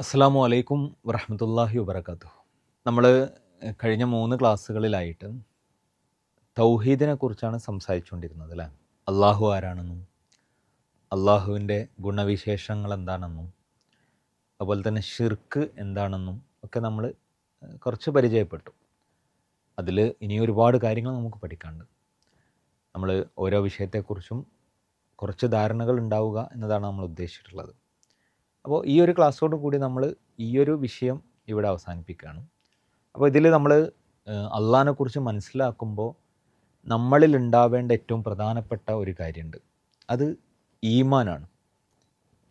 അസ്സാം വലൈക്കും വറഹമത്തല്ലാഹി വബർക്കാത്തു നമ്മൾ കഴിഞ്ഞ മൂന്ന് ക്ലാസ്സുകളിലായിട്ട് തൗഹീദിനെ കുറിച്ചാണ് സംസാരിച്ചുകൊണ്ടിരുന്നത് അല്ലേ? അള്ളാഹു ആരാണെന്നും അള്ളാഹുവിന്റെ ഗുണവിശേഷങ്ങൾ എന്താണെന്നും അതുപോലെ തന്നെ ഷിർക്ക് എന്താണെന്നും ഒക്കെ നമ്മൾ കുറച്ച് പരിചയപ്പെട്ടു. അതിൽ ഇനി ഒരുപാട് കാര്യങ്ങൾ നമുക്ക് പഠിക്കാണ്ട് നമ്മൾ ഓരോ വിഷയത്തെക്കുറിച്ചും കുറച്ച് ധാരണകൾ ഉണ്ടാവുക എന്നതാണ് നമ്മൾ ഉദ്ദേശിച്ചിട്ടുള്ളത്. അപ്പോൾ ഈ ഒരു ക്ലാസ്സോട് കൂടി നമ്മൾ ഈ ഒരു വിഷയം ഇവിടെ അവസാനിപ്പിക്കുകയാണ്. അപ്പോൾ ഇതിൽ നമ്മൾ അള്ളഹാനെക്കുറിച്ച് കുറിച്ച് മനസ്സിലാക്കുമ്പോൾ നമ്മളിൽ ഉണ്ടാവേണ്ട ഏറ്റവും പ്രധാനപ്പെട്ട ഒരു കാര്യമുണ്ട് അത് ഈമാനാണ്.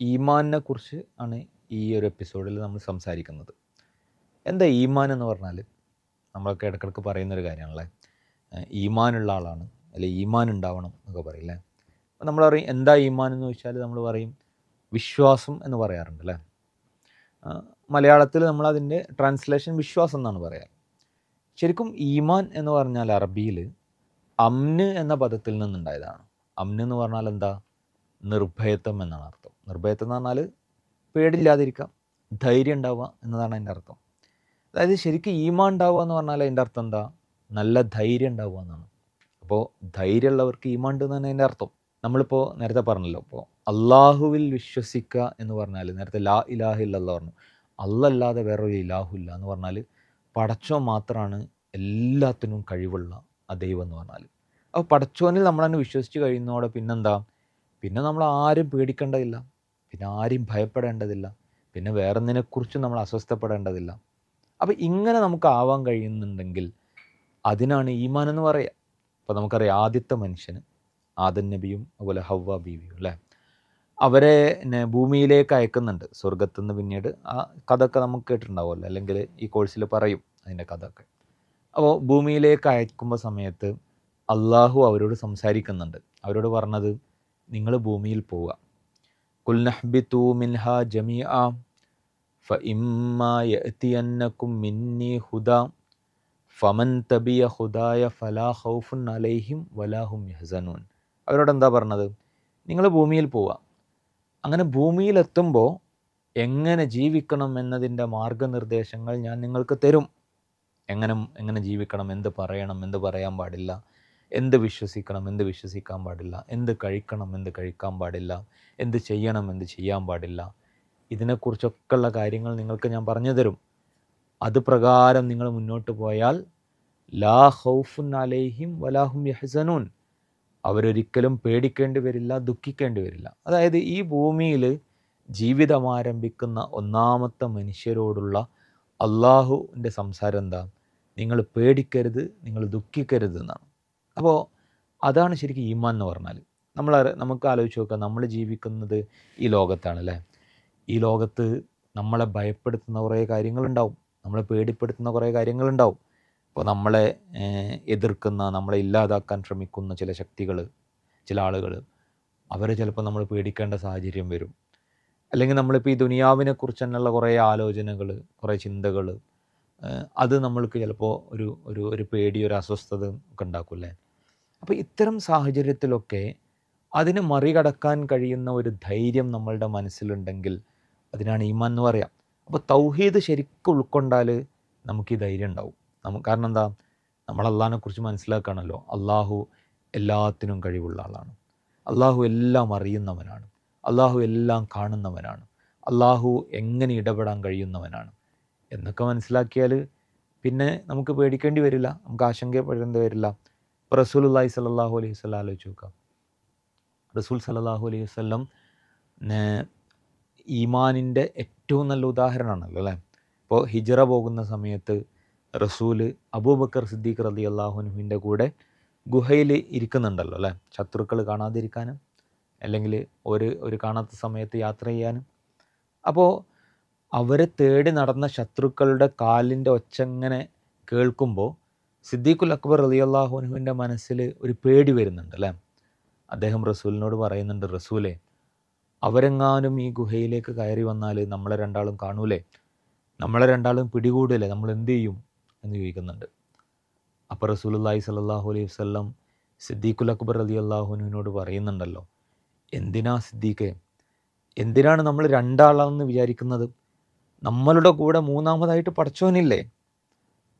ഈമാനിനെ കുറിച്ച് ആണ് ഈ ഒരു എപ്പിസോഡിൽ നമ്മൾ സംസാരിക്കുന്നത്. എന്താ ഈമാൻ എന്ന് പറഞ്ഞാൽ നമ്മളൊക്കെ ഇടയ്ക്കിടയ്ക്ക് പറയുന്നൊരു കാര്യമാണല്ലേ? ഈമാനുള്ള ആളാണ്. അല്ലെ ഈമാൻ ഉണ്ടാവണം എന്നൊക്കെ പറയില്ലേ നമ്മൾ പറയും എന്താ ഈമാൻ എന്ന് ചോദിച്ചാൽ നമ്മൾ പറയും വിശ്വാസം എന്ന് പറയാറുണ്ട് അല്ലേ? മലയാളത്തിൽ നമ്മൾ അതിന്റെ ട്രാൻസ്ലേഷൻ വിശ്വാസം എന്നാണ് പറയാറ്. ശരിക്കും ഈമാൻ എന്ന് പറഞ്ഞാൽ അറബിയിൽ അമ്ന് എന്ന പദത്തിൽ നിന്നുണ്ടായതാണ്. അമ്ന് എന്ന് പറഞ്ഞാൽ എന്താ? നിർഭയത്വം എന്നാണ് അർത്ഥം. നിർഭയത്വം എന്ന് പറഞ്ഞാൽ പേടില്ലാതിരിക്കാം ധൈര്യം ഉണ്ടാവുക എന്നതാണ് അതിന്റെ അർത്ഥം. അതായത് ശരിക്കും ഈമാൻ ഉണ്ടാവുക എന്ന് പറഞ്ഞാൽ അതിന്റെ അർത്ഥം എന്താ? നല്ല ധൈര്യം ഉണ്ടാവുക എന്നാണ്. അപ്പോൾ ധൈര്യമുള്ളവർക്ക് ഈമാൻ ഉണ്ട് എന്നാണ് അതിന്റെ അർത്ഥം. നമ്മളിപ്പോൾ നേരത്തെ പറഞ്ഞല്ലോ ഇപ്പോൾ അള്ളാഹുവിൽ വിശ്വസിക്കുക എന്ന് പറഞ്ഞാൽ നേരത്തെ ലാ ഇലാഹ എന്ന് പറഞ്ഞു. അല്ലല്ലാതെ വേറൊരു ഇലാഹു ഇല്ല എന്ന് പറഞ്ഞാൽ പടച്ചോ മാത്രമാണ് എല്ലാത്തിനും കഴിവുള്ള ആ ദൈവം എന്ന് പറഞ്ഞാൽ. അപ്പോൾ പടച്ചോനിൽ നമ്മളതിനെ വിശ്വസിച്ച് കഴിയുന്നതോടെ പിന്നെന്താ? പിന്നെ നമ്മൾ ആരും പേടിക്കേണ്ടതില്ല. പിന്നെ ആരും ഭയപ്പെടേണ്ടതില്ല. പിന്നെ വേറൊന്നിനെക്കുറിച്ചും നമ്മൾ അസ്വസ്ഥപ്പെടേണ്ടതില്ല. അപ്പോൾ ഇങ്ങനെ നമുക്ക് ആവാൻ കഴിയുന്നുണ്ടെങ്കിൽ അതിനാണ് ഈമാൻ എന്ന് പറയുക. അപ്പോൾ നമുക്കറിയാം ആദ്യത്തെ മനുഷ്യന് ആദൻ നബിയും അതുപോലെ ഹവ്വ ബീവിയും അല്ലേ? അവരെ ഭൂമിയിലേക്ക് അയക്കുന്നുണ്ട്. സ്വർഗത്തു നിന്ന് പിന്നീട് ആ കഥയൊക്കെ നമുക്ക് കേട്ടിട്ടുണ്ടാവുമല്ലോ. അല്ലെങ്കിൽ ഈ കോഴ്സിൽ പറയും അതിന്റെ കഥയൊക്കെ. അപ്പോൾ ഭൂമിയിലേക്ക് അയക്കുമ്പോൾ സമയത്ത് അള്ളാഹു അവരോട് സംസാരിക്കുന്നുണ്ട്. അവരോട് പറഞ്ഞത് നിങ്ങൾ ഭൂമിയിൽ പോവുക. ഫമൻ തബിയ ഹുദായ ഫലാ അലൈഹിം അവരോട് എന്താ പറഞ്ഞത്? നിങ്ങൾ ഭൂമിയിൽ പോവുക. അങ്ങനെ ഭൂമിയിലെത്തുമ്പോൾ എങ്ങനെ ജീവിക്കണം എന്നതിന്റെ മാർഗനിർദ്ദേശങ്ങൾ ഞാൻ നിങ്ങൾക്ക് തരും. എങ്ങനെ എങ്ങനെ ജീവിക്കണം എന്ത് പറയണം എന്ത് പറയാൻ പാടില്ല എന്ത് വിശ്വസിക്കണം എന്ത് വിശ്വസിക്കാൻ പാടില്ല എന്ത് കഴിക്കണം എന്ത് കഴിക്കാൻ പാടില്ല എന്ത് ചെയ്യണം എന്ത് ചെയ്യാൻ പാടില്ല ഇതിനെക്കുറിച്ചൊക്കെ ഉള്ള കാര്യങ്ങൾ നിങ്ങൾക്ക് ഞാൻ പറഞ്ഞു തരും. അത് പ്രകാരം നിങ്ങൾ മുന്നോട്ട് പോയാൽ ലാ ഹൗഫുൻ അലൈഹിം വലാഹും യഹ്സനൂൻ. അവരൊരിക്കലും പേടിക്കേണ്ടി വരില്ല ദുഃഖിക്കേണ്ടി വരില്ല. അതായത് ഈ ഭൂമിയിൽ ജീവിതം ആരംഭിക്കുന്ന ഒന്നാമത്തെ മനുഷ്യരോടുള്ള അള്ളാഹുവിന്റെ സംസാരം എന്താ? നിങ്ങൾ പേടിക്കരുത് നിങ്ങൾ ദുഃഖിക്കരുത് എന്നാണ്. അപ്പോൾ അതാണ് ശരിക്കും ഈമാൻ എന്ന് പറഞ്ഞാൽ. നമ്മൾ നമുക്ക് ആലോചിച്ച് നോക്കാം നമ്മൾ ജീവിക്കുന്നത് ഈ ലോകത്താണ് അല്ലേ? ഈ ലോകത്ത് നമ്മളെ ഭയപ്പെടുത്തുന്ന കുറേ കാര്യങ്ങളുണ്ടാവും. നമ്മളെ പേടിപ്പെടുത്തുന്ന കുറേ കാര്യങ്ങളുണ്ടാവും. ഇപ്പോൾ നമ്മളെ എതിർക്കുന്ന നമ്മളെ ഇല്ലാതാക്കാൻ ശ്രമിക്കുന്ന ചില ശക്തികൾ ചില ആളുകൾ അവരെ ചിലപ്പോൾ നമ്മൾ പേടിക്കേണ്ട സാഹചര്യം വരും. അല്ലെങ്കിൽ നമ്മളിപ്പോൾ ഈ ദുനിയാവിനെ കുറിച്ച് തന്നെയുള്ള കുറേ ആലോചനകൾ കുറേ ചിന്തകൾ അത് നമ്മൾക്ക് ചിലപ്പോൾ ഒരു ഒരു ഒരു പേടി ഒരു അസ്വസ്ഥത ഒക്കെ ഉണ്ടാക്കുമല്ലേ അപ്പോൾ ഇത്തരം സാഹചര്യത്തിലൊക്കെ അതിനെ മറികടക്കാൻ കഴിയുന്ന ഒരു ധൈര്യം നമ്മളുടെ മനസ്സിലുണ്ടെങ്കിൽ അതിനാണ് ഈമാൻ എന്ന് പറയാം. അപ്പോൾ തൗഹീദ് ശരിക്കും ഉൾക്കൊണ്ടാൽ നമുക്ക് ഈ ധൈര്യം ഉണ്ടാവും. നമുക്ക് കാരണം എന്താ? നമ്മൾ അള്ളാഹിനെ കുറിച്ച് മനസ്സിലാക്കുകയാണല്ലോ അള്ളാഹു എല്ലാത്തിനും കഴിവുള്ള ആളാണ്. അള്ളാഹു എല്ലാം അറിയുന്നവനാണ്. അള്ളാഹു എല്ലാം കാണുന്നവനാണ്. അള്ളാഹു എങ്ങനെ ഇടപെടാൻ കഴിയുന്നവനാണ്. എന്നൊക്കെ മനസ്സിലാക്കിയാൽ പിന്നെ നമുക്ക് പേടിക്കേണ്ടി വരില്ല. നമുക്ക് ആശങ്കപ്പെടേണ്ടി വരില്ല. ഇപ്പോൾ റസൂൽ അള്ളാഹി സലാഹു അലൈഹി വസ്ലം ആലോചിച്ച് നോക്കാം. റസൂൽ സലാഹു അലൈഹി വസ്ലം ഈമാനിന്റെ ഏറ്റവും നല്ല ഉദാഹരണമാണല്ലോ അല്ലേ? ഇപ്പോൾ ഹിജറ പോകുന്ന സമയത്ത് റസൂൽ അബൂബക്കർ സിദ്ദീഖ് റലി അള്ളാഹുനുവിന്റെ കൂടെ ഗുഹയിൽ ഇരിക്കുന്നുണ്ടല്ലോ അല്ലേ? ശത്രുക്കൾ കാണാതിരിക്കാനും അല്ലെങ്കിൽ ഒരു ഒരു കാണാത്ത സമയത്ത് യാത്ര ചെയ്യാനും. അപ്പോൾ അവരെ തേടി നടന്ന ശത്രുക്കളുടെ കാലിന്റെ ഒച്ചങ്ങനെ കേൾക്കുമ്പോൾ സിദ്ദീഖുൽ അക്ബർ റലി അള്ളാഹുനുവിന്റെ മനസ്സിൽ ഒരു പേടി വരുന്നുണ്ട് അല്ലേ? അദ്ദേഹം റസൂലിനോട് പറയുന്നുണ്ട് റസൂലെ അവരെങ്ങാനും ഈ ഗുഹയിലേക്ക് കയറി വന്നാൽ നമ്മളെ രണ്ടാളും കാണൂലേ? നമ്മളെ രണ്ടാളും പിടികൂടില്ലേ നമ്മൾ എന്ത് ചെയ്യും? എന്ന് ചോദിക്കുന്നുണ്ട്. അപ്പോൾ റസൂലുല്ലാഹി സല്ലാഹു അലൈഹി വസ്ലം സിദ്ദീഖുൽ അക്ബർ അലി അള്ളാഹുനുവിനോട് പറയുന്നുണ്ടല്ലോ എന്തിനാ സിദ്ദീഖെ? എന്തിനാണ് നമ്മൾ രണ്ടാളാണെന്ന് വിചാരിക്കുന്നത്? നമ്മളുടെ കൂടെ മൂന്നാമതായിട്ട് പഠിച്ചോനില്ലേ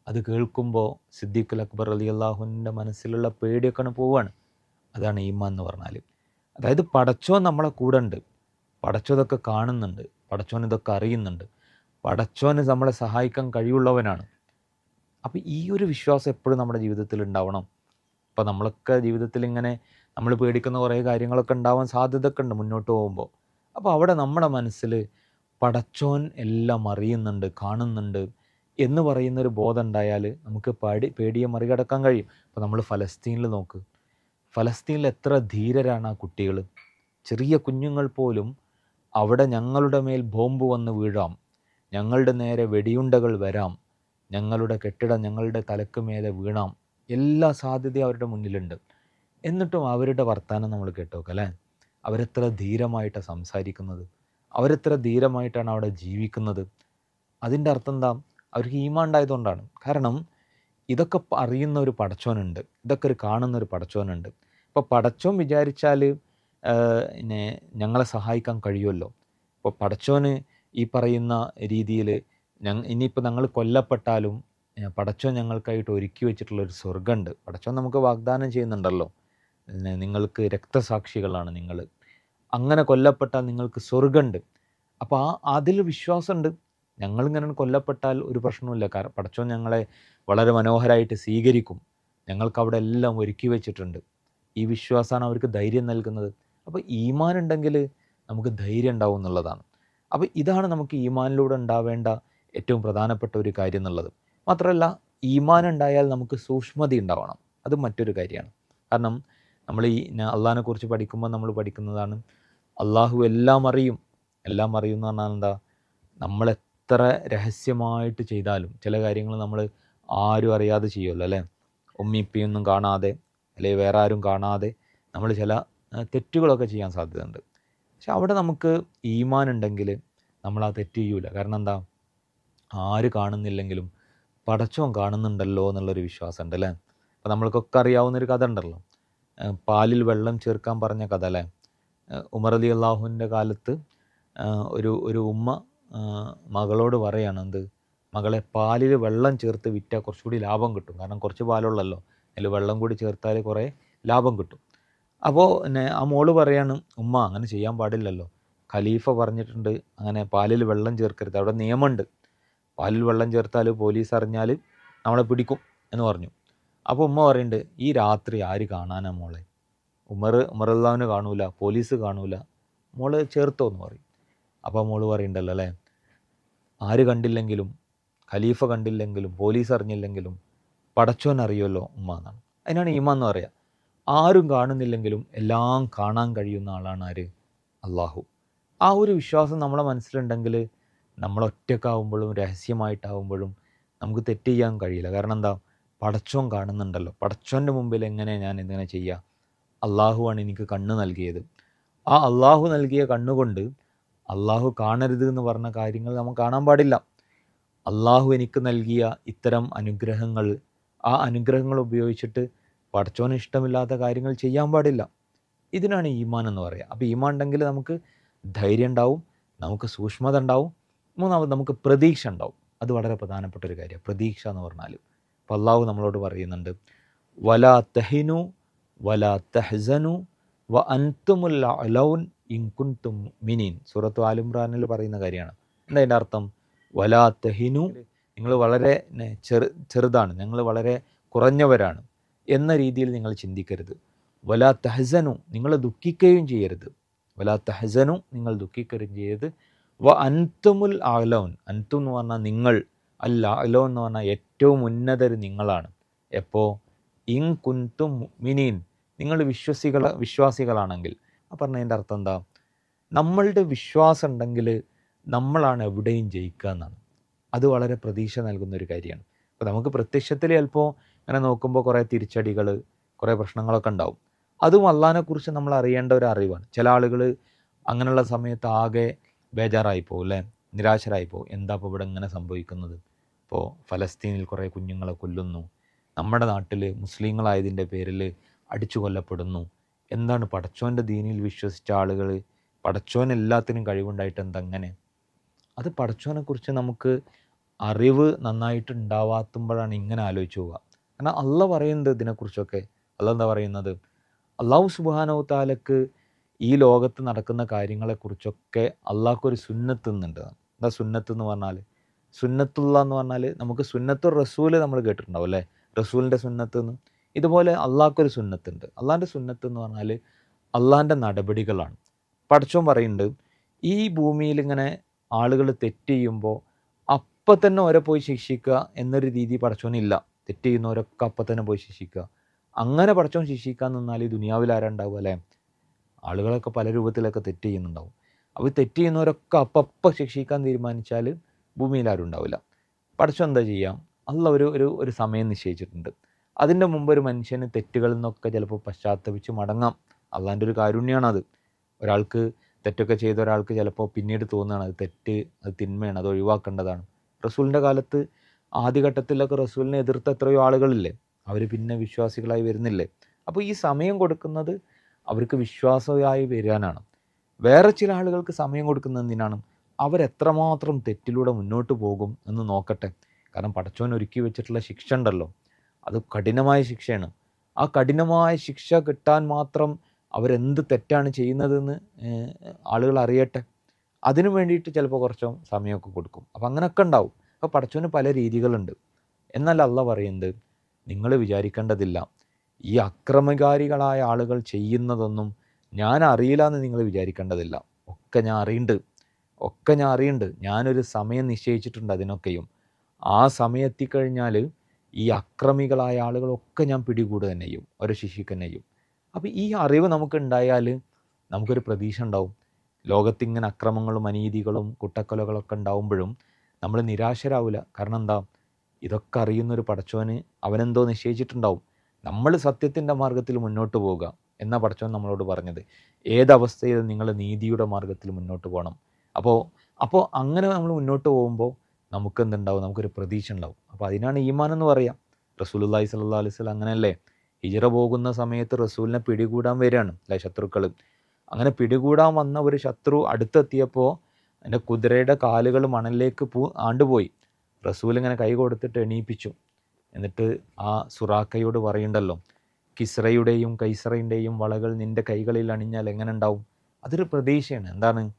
അത് കേൾക്കുമ്പോൾ സിദ്ദീഖുൽ അക്ബർ അലി അള്ളാഹുവിന്റെ മനസ്സിലുള്ള പേടിയൊക്കെ പോവുകയാണ് അതാണ് ഈമ എന്ന് പറഞ്ഞാൽ അതായത് പടച്ചോൻ നമ്മളെ കൂടെ ഉണ്ട്. പടച്ചോ ഇതൊക്കെ കാണുന്നുണ്ട്. പടച്ചോൻ ഇതൊക്കെ അറിയുന്നുണ്ട്. പടച്ചോന് നമ്മളെ സഹായിക്കാൻ കഴിവുള്ളവനാണ്. അപ്പോൾ ഈ ഒരു വിശ്വാസം എപ്പോഴും നമ്മുടെ ജീവിതത്തിൽ ഉണ്ടാവണം. അപ്പോൾ നമ്മളൊക്കെ ജീവിതത്തിൽ ഇങ്ങനെ നമ്മൾ പേടിക്കുന്ന കുറേ കാര്യങ്ങളൊക്കെ ഉണ്ടാവാൻ സാധ്യതയൊക്കെ ഉണ്ട് മുന്നോട്ട് പോകുമ്പോൾ. അപ്പോൾ അവിടെ നമ്മുടെ മനസ്സിൽ പടച്ചോൻ എല്ലാം അറിയുന്നുണ്ട് കാണുന്നുണ്ട് എന്ന് പറയുന്നൊരു ബോധം ഉണ്ടായാൽ നമുക്ക് പടി പേടിയെ മറികടക്കാൻ കഴിയും. അപ്പോൾ നമ്മൾ ഫലസ്തീനിൽ നോക്ക്. ഫലസ്തീനിൽ എത്ര ധീരരാണ് ആ കുട്ടികൾ ചെറിയ കുഞ്ഞുങ്ങൾ പോലും അവിടെ ഞങ്ങളുടെ മേൽ ബോംബ് വന്ന് വീഴാം. ഞങ്ങളുടെ നേരെ വെടിയുണ്ടകൾ വരാം. ഞങ്ങളുടെ കെട്ടിടം ഞങ്ങളുടെ തലക്ക് മേലെ വീണാം. എല്ലാ സാധ്യതയും അവരുടെ മുന്നിലുണ്ട്. എന്നിട്ടും അവരുടെ വർത്തമാനം നമ്മൾ കേട്ടോക്കെ അല്ലേ? അവരെത്ര ധീരമായിട്ടാണ് സംസാരിക്കുന്നത്. അവരെത്ര ധീരമായിട്ടാണ് അവിടെ ജീവിക്കുന്നത്. അതിന്റെ അർത്ഥം എന്താ? അവർക്ക് ഈമാണ്ടായതുകൊണ്ടാണ് കാരണം ഇതൊക്കെ അറിയുന്ന ഒരു പടച്ചോനുണ്ട്. ഇതൊക്കെ ഒരു കാണുന്ന ഒരു പടച്ചോനുണ്ട്. ഇപ്പോൾ പടച്ചോൻ വിചാരിച്ചാൽ ഞങ്ങളെ സഹായിക്കാൻ കഴിയുമല്ലോ? ഇപ്പോൾ പടച്ചോന് ഈ പറയുന്ന രീതിയിൽ ഞങ്ങൾ ഇനിയിപ്പോൾ ഞങ്ങൾ കൊല്ലപ്പെട്ടാലും പടച്ചോൻ ഞങ്ങൾക്കായിട്ട് ഒരുക്കി വെച്ചിട്ടുള്ളൊരു സ്വർഗമുണ്ട് പടച്ചോൻ നമുക്ക് വാഗ്ദാനം ചെയ്യുന്നുണ്ടല്ലോ. നിങ്ങൾക്ക് രക്തസാക്ഷികളാണ് നിങ്ങൾ അങ്ങനെ കൊല്ലപ്പെട്ടാൽ നിങ്ങൾക്ക് സ്വർഗമുണ്ട് അപ്പോൾ ആ അതിൽ വിശ്വാസമുണ്ട് ഞങ്ങളിങ്ങനെ കൊല്ലപ്പെട്ടാൽ ഒരു പ്രശ്നവുമില്ല. കാരണം പടച്ചോൻ ഞങ്ങളെ വളരെ മനോഹരമായിട്ട് സ്വീകരിക്കും. ഞങ്ങൾക്ക് അവിടെ എല്ലാം ഒരുക്കി വെച്ചിട്ടുണ്ട്. ഈ വിശ്വാസമാണ് അവർക്ക് ധൈര്യം നൽകുന്നത്. അപ്പോൾ ഈമാൻ ഉണ്ടെങ്കിൽ നമുക്ക് ധൈര്യം ഉണ്ടാവും എന്നുള്ളതാണ്. അപ്പോൾ ഇതാണ് നമുക്ക് ഈമാനിലൂടെ ഉണ്ടാവേണ്ട ഏറ്റവും പ്രധാനപ്പെട്ട ഒരു കാര്യം എന്നുള്ളത്. മാത്രമല്ല ഈമാൻ ഉണ്ടായാൽ നമുക്ക് സൂക്ഷ്മത ഉണ്ടാവണം. അത് മറ്റൊരു കാര്യമാണ്. കാരണം നമ്മൾ ഈ അള്ളാഹിനെക്കുറിച്ച് പഠിക്കുമ്പോൾ നമ്മൾ പഠിക്കുന്നതാണ് അള്ളാഹു എല്ലാം അറിയും. എല്ലാം അറിയും എന്ന് പറഞ്ഞാൽ എന്താ? നമ്മളെത്ര രഹസ്യമായിട്ട് ചെയ്താലും ചില കാര്യങ്ങൾ നമ്മൾ ആരും അറിയാതെ ചെയ്യുമല്ലോ അല്ലേ? ഉമ്മിപ്പിയൊന്നും കാണാതെ അല്ലെങ്കിൽ വേറെ ആരും കാണാതെ നമ്മൾ ചില തെറ്റുകളൊക്കെ ചെയ്യാൻ സാധ്യതയുണ്ട്. പക്ഷെ അവിടെ നമുക്ക് ഈമാൻ ഉണ്ടെങ്കിൽ നമ്മൾ ആ തെറ്റ് ചെയ്യൂല. കാരണം എന്താ? ആര് കാണുന്നില്ലെങ്കിലും പടച്ചോൻ കാണുന്നുണ്ടല്ലോ എന്നുള്ളൊരു വിശ്വാസം ഉണ്ട് അല്ലേ? അപ്പോൾ നമ്മൾക്കൊക്കെ അറിയാവുന്നൊരു കഥ ഉണ്ടല്ലോ പാലിൽ വെള്ളം ചേർക്കാൻ പറഞ്ഞ കഥ അല്ലേ? ഉമർ അലി അള്ളാഹുവിന്റെ കാലത്ത് ഒരു ഒരു ഉമ്മ മകളോട് പറയാണ് എന്ത്? മകളെ പാലിൽ വെള്ളം ചേർത്ത് വിറ്റാൽ കുറച്ചുകൂടി ലാഭം കിട്ടും. കാരണം കുറച്ച് പാലുള്ളല്ലോ. അതിൽ വെള്ളം കൂടി ചേർത്താൽ കുറേ ലാഭം കിട്ടും. അപ്പോൾ പിന്നെ ആ മോൾ പറയാണ് ഉമ്മ അങ്ങനെ ചെയ്യാൻ പാടില്ലല്ലോ. ഖലീഫ പറഞ്ഞിട്ടുണ്ട് അങ്ങനെ പാലിൽ വെള്ളം ചേർക്കരുത്. അവിടെ നിയമമുണ്ട്. പാലിൽ വെള്ളം ചേർത്താൽ പോലീസ് അറിഞ്ഞാൽ നമ്മളെ പിടിക്കും എന്ന് പറഞ്ഞു. അപ്പോൾ ഉമ്മ പറയുന്നുണ്ട് ഈ രാത്രി ആര് കാണാനാ മോളെ? ഉമർ ഉമറുല്ലാവിന് കാണൂല പോലീസ് കാണൂല മോൾ ചേർത്തോ എന്ന് പറയും. അപ്പോൾ മോൾ പറയുന്നുണ്ടല്ലോ അല്ലേ? ആര് കണ്ടില്ലെങ്കിലും ഖലീഫ കണ്ടില്ലെങ്കിലും പോലീസ് അറിഞ്ഞില്ലെങ്കിലും പടച്ചോൻ അറിയുമല്ലോ ഉമ്മ എന്നാണ്. അതിനാണ് ഈമ എന്ന് പറയുക ആരും കാണുന്നില്ലെങ്കിലും എല്ലാം കാണാൻ കഴിയുന്ന ആളാണ് ആര്? അള്ളാഹു. ആ ഒരു വിശ്വാസം നമ്മളെ മനസ്സിലുണ്ടെങ്കിൽ നമ്മൾ ഒറ്റക്കാവുമ്പോഴും രഹസ്യമായിട്ടാവുമ്പോഴും നമുക്ക് തെറ്റ് ചെയ്യാൻ കഴിയില്ല. കാരണം എന്താ? പടച്ചോൻ കാണുന്നുണ്ടല്ലോ. പടച്ചോന്റെ മുമ്പിൽ എങ്ങനെ ഞാൻ ഇങ്ങനെ ചെയ്യുക അള്ളാഹുവാണ് എനിക്ക് കണ്ണ് നൽകിയത്. ആ അള്ളാഹു നൽകിയ കണ്ണുകൊണ്ട് അള്ളാഹു കാണരുത് എന്ന് പറഞ്ഞ കാര്യങ്ങൾ നമുക്ക് കാണാൻ പാടില്ല. അള്ളാഹു എനിക്ക് നൽകിയ ഇത്തരം അനുഗ്രഹങ്ങൾ ആ അനുഗ്രഹങ്ങൾ ഉപയോഗിച്ചിട്ട് പടച്ചോന് ഇഷ്ടമില്ലാത്ത കാര്യങ്ങൾ ചെയ്യാൻ പാടില്ല. ഇതിനാണ് ഈമാൻ എന്ന് പറയുക അപ്പോൾ ഈമാൻ ഉണ്ടെങ്കിൽ നമുക്ക് ധൈര്യം ഉണ്ടാവും നമുക്ക് സൂക്ഷ്മത ഉണ്ടാവും മൂന്നാമത് നമുക്ക് പ്രതീക്ഷ ഉണ്ടാവും. അത് വളരെ പ്രധാനപ്പെട്ട ഒരു കാര്യമാണ്. പ്രതീക്ഷ എന്ന് പറഞ്ഞാൽ അപ്പോൾ അള്ളാഹു നമ്മളോട് പറയുന്നുണ്ട് വല തെഹിനു വല തെഹനു വ അൻതുമുൽ അലൗൻ ഇൻകുൻതും മിനീൻ. സൂറത്ത് ആലുംറാനിൽ പറയുന്ന കാര്യമാണ്. എന്താ അതിന്റെ അർത്ഥം? വലാ തെഹിനു നിങ്ങൾ വളരെ ചെറു ചെറുതാണ് ഞങ്ങൾ വളരെ കുറഞ്ഞവരാണ് എന്ന രീതിയിൽ നിങ്ങൾ ചിന്തിക്കരുത്. വലാ തഹസനു നിങ്ങൾ ദുഃഖിക്കുകയും ചെയ്യരുത്. വലാ തഹസനു നിങ്ങൾ ദുഃഖിക്കുകയും ചെയ്യരുത്. വ അൻതുമുൽ ആലോൻ അൻതു എന്ന് പറഞ്ഞാൽ നിങ്ങൾ. അല്ല അലോൻ എന്ന് പറഞ്ഞാൽ ഏറ്റവും ഉന്നതർ നിങ്ങളാണ്. എപ്പോൾ ഇൻ കുന്തും മിനീൻ നിങ്ങൾ വിശ്വസികൾ വിശ്വാസികളാണെങ്കിൽ. ആ പറഞ്ഞതിന്റെ അർത്ഥം എന്താ? നമ്മളുടെ വിശ്വാസം ഉണ്ടെങ്കിൽ നമ്മളാണ് എവിടെയും ജയിക്കുക എന്നാണ്. അത് വളരെ പ്രതീക്ഷ നൽകുന്ന ഒരു കാര്യമാണ്. അപ്പോൾ നമുക്ക് പ്രത്യക്ഷത്തിൽ ചിലപ്പോൾ ഇങ്ങനെ നോക്കുമ്പോൾ കുറേ തിരിച്ചടികൾ കുറേ പ്രശ്നങ്ങളൊക്കെ ഉണ്ടാവും. അതും അള്ളഹാനെക്കുറിച്ച് നമ്മൾ അറിയേണ്ട ഒരു അറിവാണ്. ചില ആളുകൾ അങ്ങനെയുള്ള സമയത്ത് ആകെ ബേജാറായി പോകും അല്ലേ? നിരാശരായി പോകും എന്താ ഇപ്പോൾ ഇവിടെ ഇങ്ങനെ സംഭവിക്കുന്നത്? ഇപ്പോൾ ഫലസ്തീനിൽ കുറേ കുഞ്ഞുങ്ങളെ കൊല്ലുന്നു. നമ്മുടെ നാട്ടിൽ മുസ്ലിങ്ങളായതിന്റെ പേരിൽ അടിച്ചു കൊല്ലപ്പെടുന്നു എന്താണ് പടച്ചോന്റെ ദീനിയിൽ വിശ്വസിച്ച ആളുകൾ പടച്ചോൻ എല്ലാത്തിനും കഴിവുണ്ടായിട്ട് എന്തങ്ങനെ അത് പടച്ചോനെക്കുറിച്ച് നമുക്ക് അറിവ് നന്നായിട്ട് ഉണ്ടാവാത്തുമ്പോഴാണ് ഇങ്ങനെ ആലോചിച്ച് പോവുക. കാരണം അല്ല പറയുന്നത് ഇതിനെക്കുറിച്ചൊക്കെ. അല്ല എന്താ പറയുന്നത്? അള്ളാഹു സുബാനോ താലക്ക് ഈ ലോകത്ത് നടക്കുന്ന കാര്യങ്ങളെക്കുറിച്ചൊക്കെ അള്ളാഹ്ക്കൊരു സുന്നത്ത് എന്നുണ്ട് എന്താ സുന്നത്ത് എന്ന് പറഞ്ഞാൽ സുന്നത്തുള്ള എന്ന് പറഞ്ഞാൽ നമുക്ക് സുന്നത്തു റസൂൽ നമ്മൾ കേട്ടിട്ടുണ്ടാവും അല്ലേ? റസൂലിന്റെ സുന്നത്ത് എന്ന് ഇതുപോലെ അള്ളാഹ്ക്കൊരു സുന്നത്തുണ്ട്. അള്ളാഹിന്റെ സുന്നത്ത് എന്ന് പറഞ്ഞാൽ അള്ളാഹിന്റെ നടപടികളാണ്. പഠിച്ചോൻ പറയുന്നുണ്ട് ഈ ഭൂമിയിൽ ഇങ്ങനെ ആളുകൾ തെറ്റ് ചെയ്യുമ്പോൾ അപ്പം തന്നെ ഓരെ പോയി ശിക്ഷിക്കുക എന്നൊരു രീതി പഠിച്ചോനില്ല. തെറ്റ് ചെയ്യുന്നവരൊക്കെ അപ്പം തന്നെ പോയി ശിക്ഷിക്കുക അങ്ങനെ പഠിച്ചോൻ ശിക്ഷിക്കാൻ നിന്നാൽ ഈ ദുനിയാവിൽ ആരാണ്ടാവുക അല്ലേ? ആളുകളൊക്കെ പല രൂപത്തിലൊക്കെ തെറ്റ് ചെയ്യുന്നുണ്ടാവും. അപ്പോൾ തെറ്റ് ചെയ്യുന്നവരൊക്കെ അപ്പപ്പം ശിക്ഷിക്കാൻ തീരുമാനിച്ചാൽ ഭൂമിയിൽ ആരും ഉണ്ടാവില്ല. പഠിച്ചു എന്താ ചെയ്യാം? അല്ല ഒരു ഒരു ഒരു സമയം നിശ്ചയിച്ചിട്ടുണ്ട്. അതിന്റെ മുമ്പ് ഒരു മനുഷ്യന് തെറ്റുകളിൽ നിന്നൊക്കെ ചിലപ്പോൾ പശ്ചാത്തപിച്ച് മടങ്ങാം. അള്ളാന്റെ ഒരു കാരുണ്യമാണത് ഒരാൾക്ക് തെറ്റൊക്കെ ചെയ്ത ഒരാൾക്ക് ചിലപ്പോൾ പിന്നീട് തോന്നുകയാണ് അത് തെറ്റ് അത് തിന്മയാണ് അത് ഒഴിവാക്കേണ്ടതാണ്. റസൂലിന്റെ കാലത്ത് ആദ്യഘട്ടത്തിലൊക്കെ റസൂലിനെ എതിർത്ത എത്രയോ ആളുകളില്ലേ? അവർ പിന്നെ വിശ്വാസികളായി വരുന്നില്ലേ? അപ്പോൾ ഈ സമയം കൊടുക്കുന്നത് അവർക്ക് വിശ്വാസമായി വരാനാണ്. വേറെ ചില ആളുകൾക്ക് സമയം കൊടുക്കുന്നതിനാണ് എന്തിനാണ്? അവരെത്രമാത്രം തെറ്റിലൂടെ മുന്നോട്ട് പോകും എന്ന് നോക്കട്ടെ. കാരണം പടച്ചോൻ ഒരുക്കി വെച്ചിട്ടുള്ള ശിക്ഷ ഉണ്ടല്ലോ. അത് കഠിനമായ ശിക്ഷയാണ്. ആ കഠിനമായ ശിക്ഷ കിട്ടാൻ മാത്രം അവരെന്ത് തെറ്റാണ് ചെയ്യുന്നതെന്ന് ആളുകൾ അറിയട്ടെ. അതിനു വേണ്ടിയിട്ട് ചിലപ്പോൾ കുറച്ച് സമയമൊക്കെ കൊടുക്കും. അപ്പം അങ്ങനെയൊക്കെ ഉണ്ടാവും. അപ്പോൾ പടച്ചോന് പല രീതികളുണ്ട്. എന്നാൽ അല്ല പറയുന്നത് നിങ്ങൾ വിചാരിക്കേണ്ടതില്ല. ഈ അക്രമകാരികളായ ആളുകൾ ചെയ്യുന്നതൊന്നും ഞാൻ അറിയില്ല എന്ന് നിങ്ങൾ വിചാരിക്കേണ്ടതില്ല. ഒക്കെ ഞാൻ അറിയുണ്ട് ഒക്കെ ഞാൻ അറിയുന്നുണ്ട് ഞാനൊരു സമയം നിശ്ചയിച്ചിട്ടുണ്ട് അതിനൊക്കെയും. ആ സമയം കഴിഞ്ഞാൽ ഈ അക്രമികളായ ആളുകളൊക്കെ ഞാൻ പിടികൂടുക തന്നെ ചെയ്യും ഓരോ ശിശിക്ക് അപ്പോൾ ഈ അറിവ് നമുക്ക് ഉണ്ടായാൽ നമുക്കൊരു പ്രതീക്ഷ ഉണ്ടാവും ലോകത്തിങ്ങനെ അക്രമങ്ങളും അനീതികളും കുട്ടക്കൊലകളൊക്കെ ഉണ്ടാവുമ്പോഴും നമ്മൾ നിരാശരാവില്ല കാരണം എന്താ? ഇതൊക്കെ അറിയുന്നൊരു പടച്ചോന് അവനെന്തോ നിശ്ചയിച്ചിട്ടുണ്ടാവും. നമ്മൾ സത്യത്തിന്റെ മാർഗത്തിൽ മുന്നോട്ട് പോവുക എന്ന പടച്ചവൻ നമ്മളോട് പറഞ്ഞത്. ഏതവസ്ഥയിൽ നിങ്ങൾ നീതിയുടെ മാർഗത്തിൽ മുന്നോട്ട് പോകണം. അപ്പോൾ അപ്പോൾ അങ്ങനെ നമ്മൾ മുന്നോട്ട് പോകുമ്പോൾ നമുക്ക് എന്തുണ്ടാവും? നമുക്കൊരു പ്രതീക്ഷ ഉണ്ടാവും. അപ്പോൾ അതിനാണ് ഈമാൻ എന്ന് പറയാം. റസൂലുല്ലാഹി സല്ലാ അലൈഹി സ്വലം അങ്ങനെയല്ലേ? ഹിജറ പോകുന്ന സമയത്ത് റസൂലിനെ പിടികൂടാൻ വരികയാണ്. അല്ലെ? ശത്രുക്കൾ അങ്ങനെ പിടികൂടാൻ വന്ന ഒരു ശത്രു അടുത്തെത്തിയപ്പോൾ എന്റെ കുതിരയുടെ കാലുകൾ മണലിലേക്ക് പൂ ആണ്ടുപോയി. റസൂൽ ഇങ്ങനെ കൈ കൊടുത്തിട്ട് എണീപ്പിച്ചു. എന്നിട്ട് ആ സുറാക്കയോട് പറയുണ്ടല്ലോ കിസ്രയുടെയും കൈസറയുടെയും വളകൾ നിന്റെ കൈകളിൽ അണിഞ്ഞാൽ എങ്ങനെ ഉണ്ടാവും? അതൊരു പ്രതീക്ഷയാണ്. എന്താണ്?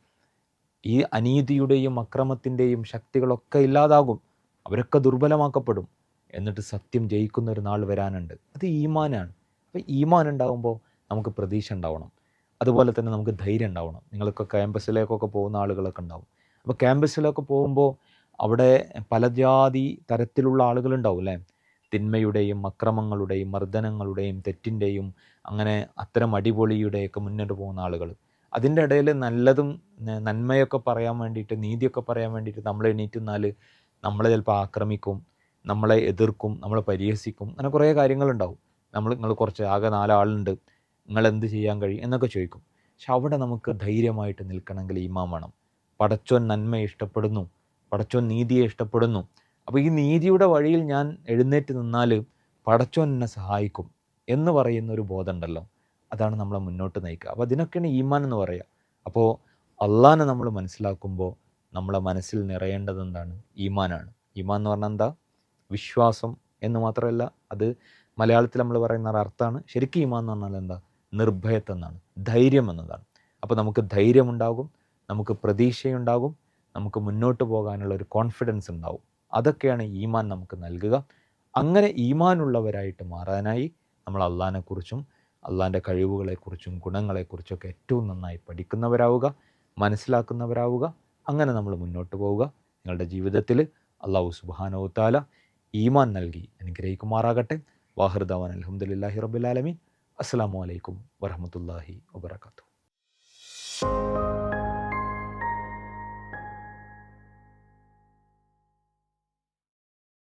ഈ അനീതിയുടെയും അക്രമത്തിന്റെയും ശക്തികളൊക്കെ ഇല്ലാതാകും. അവരൊക്കെ ദുർബലമാക്കപ്പെടും. എന്നിട്ട് സത്യം ജയിക്കുന്ന ഒരു നാൾ വരാനുണ്ട്. അത് ഈമാനാണ്. അപ്പോൾ ഈമാൻ ഉണ്ടാകുമ്പോൾ നമുക്ക് പ്രതീക്ഷ ഉണ്ടാവണം. അതുപോലെ തന്നെ നമുക്ക് ധൈര്യം ഉണ്ടാവണം. നിങ്ങൾക്ക് ക്യാമ്പസിലേക്കൊക്കെ പോകുന്ന ആളുകളൊക്കെ ഉണ്ടാവും. അപ്പോൾ ക്യാമ്പസിലൊക്കെ പോകുമ്പോൾ അവിടെ പല ജാതി തരത്തിലുള്ള ആളുകളുണ്ടാവും അല്ലേ? തിന്മയുടെയും അക്രമങ്ങളുടെയും മർദ്ദനങ്ങളുടെയും തെറ്റിന്റെയും അങ്ങനെ അത്തരം അടിപൊളിയുടെയൊക്കെ മുന്നോട്ട് പോകുന്ന ആളുകൾ. അതിന്റെ ഇടയിൽ നല്ലതും നന്മയൊക്കെ പറയാൻ വേണ്ടിയിട്ട് നീതിയൊക്കെ പറയാൻ വേണ്ടിയിട്ട് നമ്മൾ എണീറ്റുന്നാൽ നമ്മളെ ചിലപ്പോൾ ആക്രമിക്കും നമ്മളെ എതിർക്കും നമ്മളെ പരിഹസിക്കും അങ്ങനെ കുറേ കാര്യങ്ങളുണ്ടാവും. നമ്മൾ നിങ്ങൾ കുറച്ച് ആകെ നാലാളുണ്ട് നിങ്ങൾ എന്ത് ചെയ്യാൻ കഴിയും എന്നൊക്കെ ചോദിക്കും. പക്ഷെ അവിടെ നമുക്ക് ധൈര്യമായിട്ട് നിൽക്കണമെങ്കിൽ ഇമാം വേണം. പടച്ചോൻ നന്മയെ ഇഷ്ടപ്പെടുന്നു പടച്ചോൻ നീതിയെ ഇഷ്ടപ്പെടുന്നു. അപ്പോൾ ഈ നീതിയുടെ വഴിയിൽ ഞാൻ എഴുന്നേറ്റ് നിന്നാൽ പടച്ചോൻ എന്നെ സഹായിക്കും എന്ന് പറയുന്ന ഒരു ബോധമുണ്ടല്ലോ അതാണ് നമ്മളെ മുന്നോട്ട് നയിക്കുക. അപ്പോൾ അതിനൊക്കെയാണ് ഈമാൻ എന്ന് പറയുക. അപ്പോൾ അള്ളാനെ നമ്മൾ മനസ്സിലാക്കുമ്പോൾ നമ്മളെ മനസ്സിൽ നിറയേണ്ടത് എന്താണ്? ഈമാനാണ്. ഈമാൻ എന്ന് പറഞ്ഞാൽ എന്താ? വിശ്വാസം എന്ന് മാത്രമല്ല അത് മലയാളത്തിൽ നമ്മൾ പറയുന്ന അർത്ഥമാണ്. ശരിക്കും ഈമാൻ എന്ന് പറഞ്ഞാൽ എന്താ? നിർഭയത്വം ധൈര്യം എന്നതാണ്. അപ്പോൾ നമുക്ക് ധൈര്യമുണ്ടാകും നമുക്ക് പ്രതീക്ഷയുണ്ടാകും നമുക്ക് മുന്നോട്ട് പോകാനുള്ള ഒരു കോൺഫിഡൻസ് ഉണ്ടാവും. അതൊക്കെയാണ് ഈമാൻ നമുക്ക് നൽകുക. അങ്ങനെ ഈമാനുള്ളവരായിട്ട് മാറാനായി നമ്മൾ അള്ളാഹിനെക്കുറിച്ചും അള്ളാഹിന്റെ കഴിവുകളെക്കുറിച്ചും ഗുണങ്ങളെക്കുറിച്ചൊക്കെ ഏറ്റവും നന്നായി പഠിക്കുന്നവരാവുക മനസ്സിലാക്കുന്നവരാവുക അങ്ങനെ നമ്മൾ മുന്നോട്ട് പോവുക. നിങ്ങളുടെ ജീവിതത്തിൽ അള്ളാഹു സുബാനോത്താല ഈമാൻ നൽകി അനുഗ്രഹിക്കുമാറാകട്ടെ. വാഹൃദാൻ അലഹമുല്ലാഹി റബുലാലമീൻ അസ്സാം വലൈക്കും വരഹമത്തല്ലാഹി വാത്തു